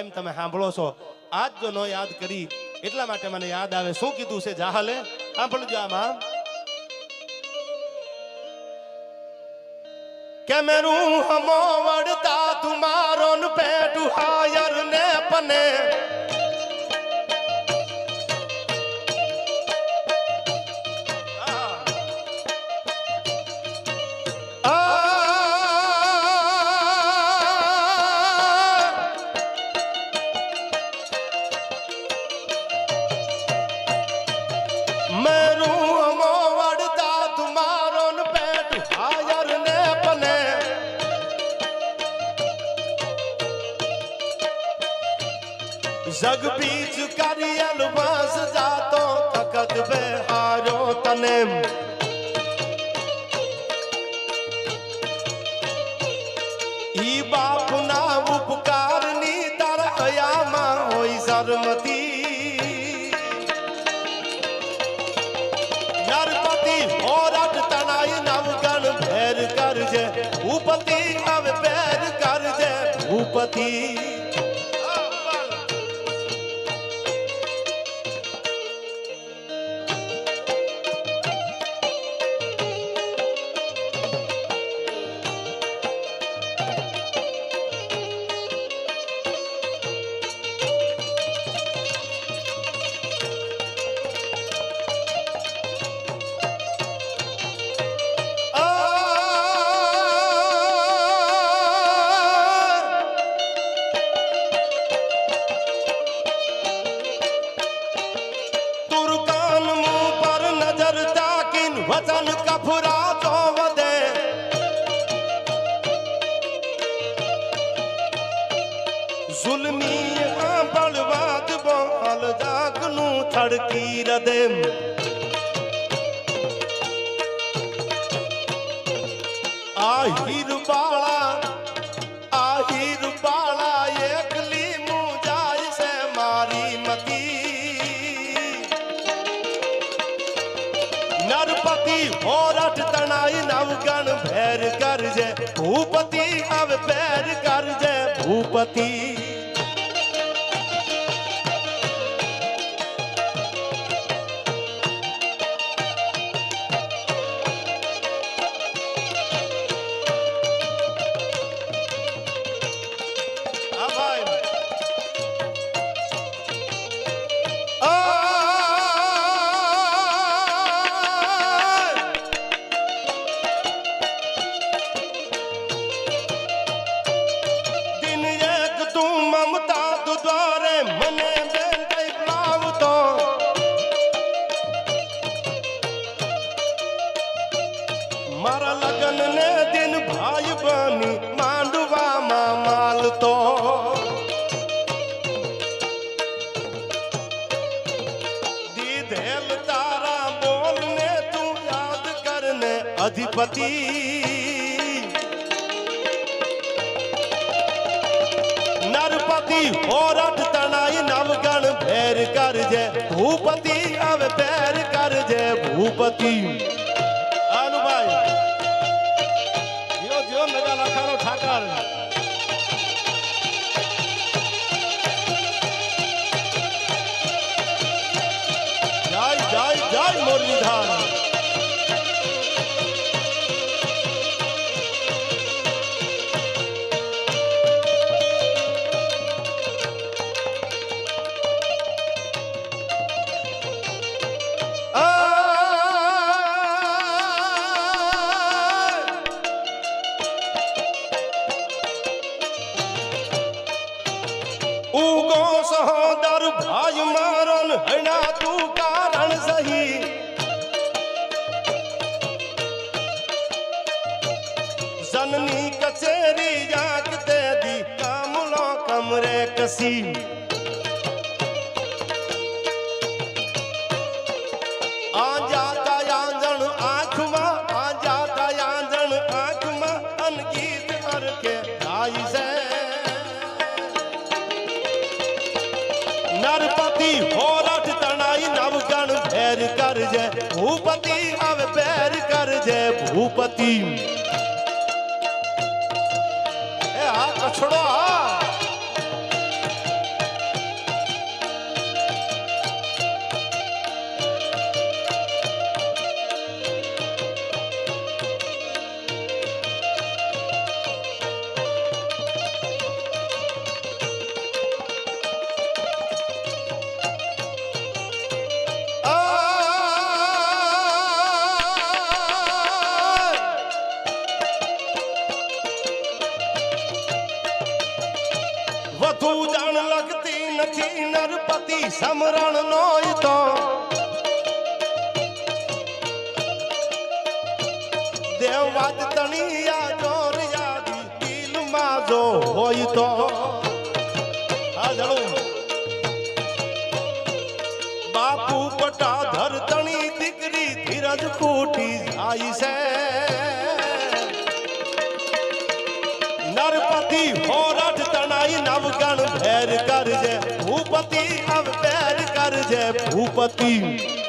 કાયમ તમે સાંભળો છો. આજ જો નો યાદ કરી, એટલા માટે મને યાદ આવે. શું કીધું છે જાહલે? સાંભળજો આમાં કે મેરું હમો વડતા તુમારો પેટુ હાયર જગ બીજ કરિયલ બસ જાતો તકત બેહારો તને ઈ બાપના ઉપકારની તાર અયામાં હોય શરમતી નરપતિ હોરટ તણાઈ નવગણ ભેર કરજે ઉપતિ હવે ભેર કરજે ભૂપતિ જુલમી આ બળવાદ બોલ જાગનું થડકી રદે આ હીર બાળા આ હીર બાળા એકલી મું જાય છે મારી મતી નરપતિ હોરઠ તણાઈ નવગણ ભેર કરજે ભૂપતિ હવે ભેર કરજે મારા લગન ને દિન ભાઈ બની માંડવામાં માલતો. દીધેલ તારા બોલ ને તું યાદ કરને અધિપતિ. નરપતિ હોરઠ તણાઈ નવગણ ભેર કરજે, ભૂપતિ હવે ભેર કરજે, ભૂપતિ. જનની કચેરી જાક તે દી કામલો કમરે કસી આ જાતા આંજણ આંખમાં આ જાતા આંજણ આંખમાં અનગીત અરકે ગાય છે નરપતિ હોરઠ તણાઈ નવગણ ભેર કરજે ભૂપતિ હવે ભેર કરજે ભૂપતિ એ આ કછડો આ સમરણ નો તો દેવવાદ તણિયા જોર યાદી દિલમાં જો હોય તો. હા, જણું. બાપુ પટાધર તણી દીકરી ધીરજ ખૂટી જાય છે. નરપતિ હોરઠ તણાઈ નવગણ ભેર કરજે ભૂપતિ અવ ભેર કરજે ભૂપતિ હા,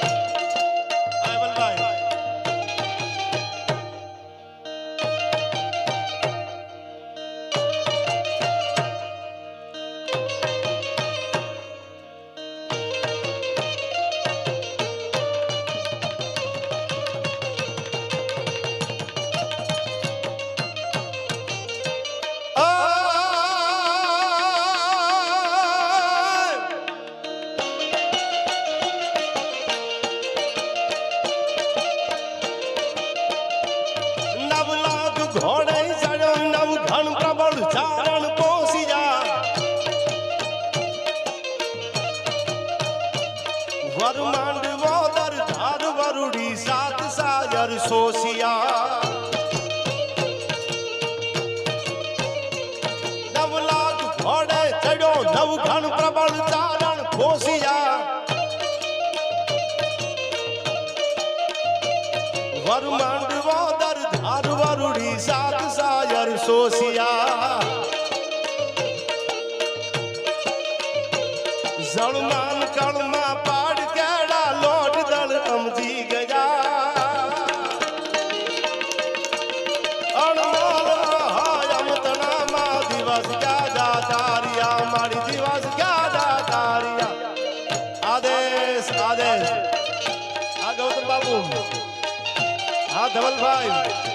વરમાંડ વોદર ધાર વરુડી સાત સાગર સોસિયા. નવ લાખ ઘોડે ચડ્યો સાયર જળમાન કળમાં મારી દિવસ ગાજા તારિયા આદેશ આદેશ આ ગૌતમ બાબુ હા ધવલભાઈ